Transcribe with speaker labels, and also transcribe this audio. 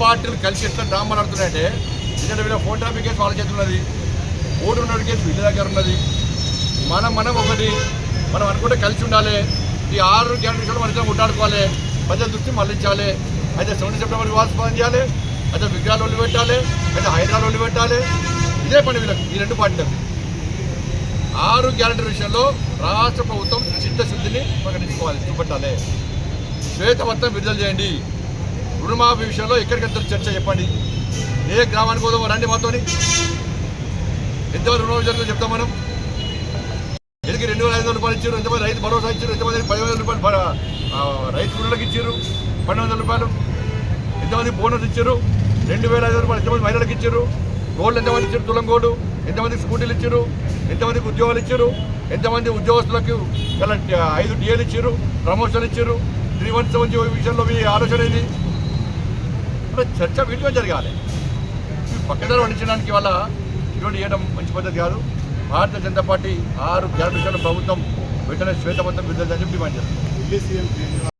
Speaker 1: పార్టీలు కలిసి ఎట్లా డ్రామాలు ఆడుతున్నాయంటే ఎందుకంటే వీళ్ళ ఫోన్ ట్రాఫిక్ కేసు వాళ్ళ చేతులు ఉన్నది. ఓటు ఉన్న కేసు వీళ్ళ దగ్గర ఉన్నది. మనం మనం ఒకటి మనం అనుకుంటే కలిసి ఉండాలి. ఈ ఆరు గ్యారెంటీ మన ఇద్దరం ఉండాడుకోవాలి ప్రజల దృష్టి మళ్ళించాలి అయితే సెవెంటీ సెప్టెంబర్ వాస్తవం చేయాలి. అయితే విగ్రహాలు ఒళ్ళు పెట్టాలి. అయితే హైదరాబాద్ ఒళ్ళు పెట్టాలి. ఇదే పని వీళ్ళకి ఈ రెండు పార్టీలకు. ఆరు గ్యారెంటీ విషయంలో రాష్ట్ర ప్రభుత్వం చిత్తశుద్ధిని ప్రకటించుకోవాలి చూపెట్టాలి. శ్వేతపత్రం విడుదల చేయండి. రుణమాఫీ విషయంలో ఎక్కడికెళ్తారు చర్చ చెప్పండి. ఏ గ్రామానికి పోదామో రండి మాతోని. ఎంతమంది రుణమాఫీ జరుగుతుందో చెప్తాం మనం. ఎందుకు రెండు వేల ఐదు వందల రూపాయలు ఇచ్చారు ఎంతమంది రైతు భరోసా ఇచ్చారు ఎంతమంది పదివేల రూపాయలు రైతు కూలీలకు ఇచ్చారు పన్నెండు వందల రూపాయలు. ఎంతమంది బోనస్ ఇచ్చారు రెండు వేల ఐదు రూపాయలు ఎంతమంది మహిళలకు ఇచ్చారు గోల్డ్ ఎంతమంది ఇచ్చారు తులం గోల్డ్ ఎంతమందికి స్కూటీలు ఇచ్చారు ఎంతమందికి ఉద్యోగాలు ఇచ్చారు ఎంతమంది ఉద్యోగస్తులకు గల ఐదు డిఏలు ఇచ్చారు ప్రమోషన్ ఇచ్చారు త్రీ వన్ సెవెన్ విషయంలో మీ ఆలోచన ఏంది? ఇప్పుడు చర్చ వీటిలో జరగాలి. పక్కదారు వండించడానికి వల్ల ఇటువంటి చేయడం మంచి పద్ధతి కాదు. భారతీయ జనతా పార్టీ ఆరు గ్యారెంటీ ప్రభుత్వం వెంటనే శ్వేతపత్రం విడుదల చేసి డిమాండ్ చేస్తుంది.